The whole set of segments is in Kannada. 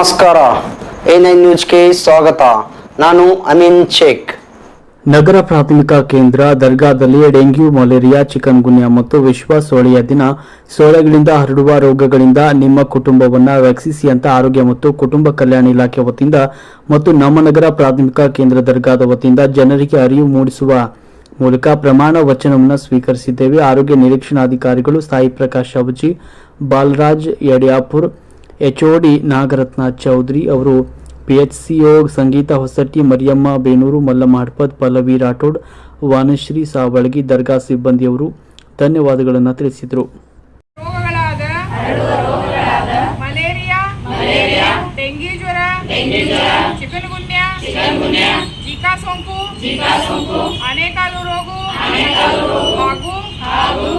ನಮಸ್ಕಾರ. ಎ ನೈನ್ ನ್ಯೂಸ್ಗೆ ಸ್ವಾಗತ. ನಾನು ಅಮೀನ್ ಶೇಖ್. ನಗರ ಪ್ರಾಥಮಿಕ ಕೇಂದ್ರ ದರ್ಗಾದಲ್ಲಿ ಡೆಂಗ್ಯೂ, ಮಲೇರಿಯಾ ಚಿಕನ್ ಗುನ್ಯಾ ಮತ್ತು ವಿಶ್ವ ಸೋಳೆಯ ದಿನ ಸೋಳೆಗಳಿಂದ ಹರಡುವ ರೋಗಗಳಿಂದ ನಿಮ್ಮ ಕುಟುಂಬವನ್ನು ರಕ್ಷಿಸಿ ಅಂತ ಆರೋಗ್ಯ ಮತ್ತು ಕುಟುಂಬ ಕಲ್ಯಾಣ ಇಲಾಖೆ ವತಿಯಿಂದ ಮತ್ತು ನಮ್ಮ ನಗರ ಪ್ರಾಥಮಿಕ ಕೇಂದ್ರ ದರ್ಗಾದ ವತಿಯಿಂದ ಜನರಿಗೆ ಅರಿವು ಮೂಡಿಸುವ ಮೂಲಕ ಪ್ರಮಾಣ ವಚನವನ್ನು ಸ್ವೀಕರಿಸಿದ್ದೇವೆ. ಆರೋಗ್ಯ ನಿರೀಕ್ಷಣಾಧಿಕಾರಿಗಳು ಸಾಯಿ ಪ್ರಕಾಶ್ ಅವಜಿ, ಬಾಲರಾಜ್ ಯಡ್ಯಾಪುರ್ ಎಚ್ಒಡಿ ನಾಗರತ್ನ ಚೌಧರಿ ಅವರು P H C O Sangeetha Hosatti Mariyamma Benur Mallamma Hadpad Pallavi Rathod Vanashree Savalagi Darga ಸಿಬ್ಬಂದಿಯವರು ಧನ್ಯವಾದಗಳನ್ನು ತಿಳಿಸಿದರು. ಸೋಂಕು ಅನೇಕಾಲು ರೋಗ ಹಾಗೂ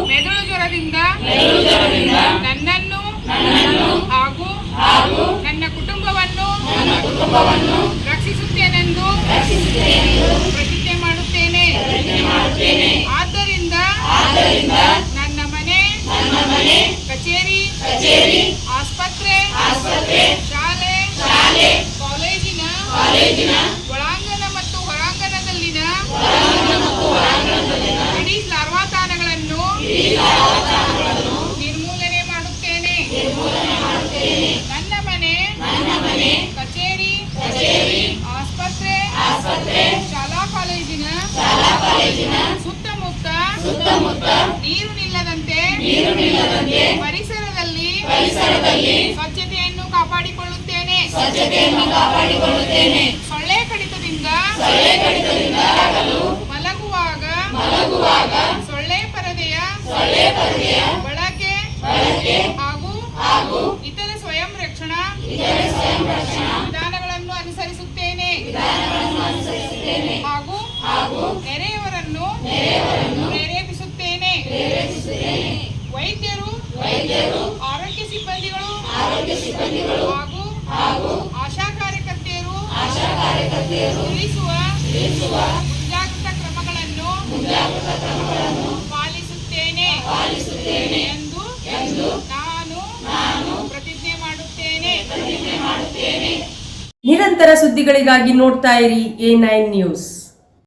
ಸ್ವಚ್ಛತೆಯನ್ನು ಕಾಪಾಡಿಕೊಳ್ಳುತ್ತೇನೆ. ಸ್ವಚ್ಛತೆಯನ್ನು ಕಾಪಾಡಿಕೊಳ್ಳುತ್ತೇನೆ. ಸೊಳ್ಳೆ ಕಡಿತದಿಂದ ಸೊಳ್ಳೆ ಕಡಿತದಿಂದ ಮಲಗುವಾಗ ಮಲಗುವಾಗ ಸೊಳ್ಳೆ ಪರದೆಯ ಸೊಳ್ಳೆ ಪರದೆಯ ಬಳಕೆ ಬಳಕೆ ಹಾಗೂ ಹಾಗೂ ಇತರ ಸ್ವಯಂ ರಕ್ಷಣಾ ಸ್ವಯಂ ರಕ್ಷಣಾ ವಿಧಾನಗಳನ್ನು ಅನುಸರಿಸುತ್ತೇನೆ. ಹಾಗೂ ಹಾಗೂ ನೆರೆಯವರನ್ನು ಪ್ರೇರೇಪಿಸುತ್ತೇನೆ. ವೈದ್ಯರು ಆರೋಗ್ಯ ಸಿಬ್ಬಂದಿಗಳು ಹಾಗೂ ಆಶಾ ಕಾರ್ಯಕರ್ತೆಯರು ತಿಳಿಸುವ ಮುಂಜಾಗ್ರತಾ ಕ್ರಮಗಳನ್ನು ಪಾಲಿಸುತ್ತೇನೆ ಎಂದು ನಾನು ಪ್ರತಿಜ್ಞೆ ಮಾಡುತ್ತೇನೆ. ನಿರಂತರ ಸುದ್ದಿಗಳಿಗಾಗಿ ನೋಡ್ತಾ ಇರಿ ಎ ನೈನ್ ನ್ಯೂಸ್.